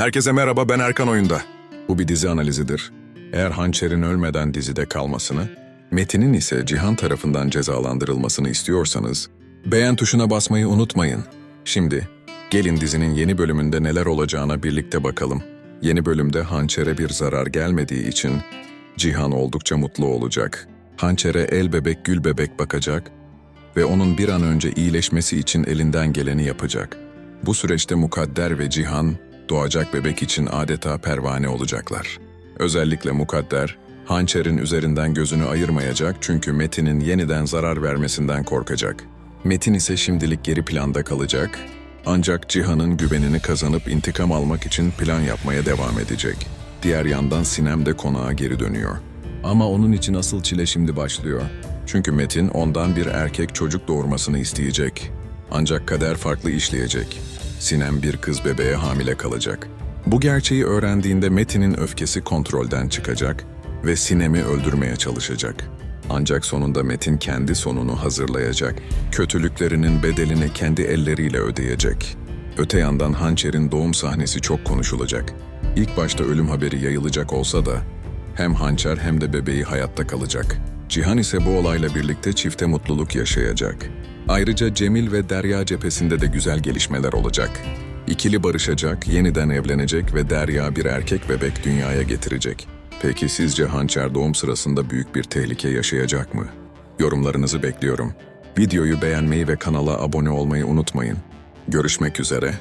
Herkese merhaba ben Erkan Oyunda. Bu bir dizi analizidir. Eğer Hançer'in ölmeden dizide kalmasını, Metin'in ise Cihan tarafından cezalandırılmasını istiyorsanız, beğen tuşuna basmayı unutmayın. Şimdi gelin dizinin yeni bölümünde neler olacağına birlikte bakalım. Yeni bölümde Hançer'e bir zarar gelmediği için Cihan oldukça mutlu olacak. Hançer'e el bebek gül bebek bakacak ve onun bir an önce iyileşmesi için elinden geleni yapacak. Bu süreçte Mukadder ve Cihan doğacak bebek için adeta pervane olacaklar. Özellikle Mukadder, hançerin üzerinden gözünü ayırmayacak çünkü Metin'in yeniden zarar vermesinden korkacak. Metin ise şimdilik geri planda kalacak ancak Cihan'ın güvenini kazanıp intikam almak için plan yapmaya devam edecek. Diğer yandan Sinem de konağa geri dönüyor. Ama onun için asıl çile şimdi başlıyor. Çünkü Metin ondan bir erkek çocuk doğurmasını isteyecek. Ancak kader farklı işleyecek. Sinem bir kız bebeğe hamile kalacak. Bu gerçeği öğrendiğinde Metin'in öfkesi kontrolden çıkacak ve Sinem'i öldürmeye çalışacak. Ancak sonunda Metin kendi sonunu hazırlayacak. Kötülüklerinin bedelini kendi elleriyle ödeyecek. Öte yandan Hançer'in doğum sahnesi çok konuşulacak. İlk başta ölüm haberi yayılacak olsa da hem Hançer hem de bebeği hayatta kalacak. Cihan ise bu olayla birlikte çifte mutluluk yaşayacak. Ayrıca Cemil ve Derya cephesinde de güzel gelişmeler olacak. İkili barışacak, yeniden evlenecek ve Derya bir erkek bebek dünyaya getirecek. Peki sizce Hançer doğum sırasında büyük bir tehlike yaşayacak mı? Yorumlarınızı bekliyorum. Videoyu beğenmeyi ve kanala abone olmayı unutmayın. Görüşmek üzere,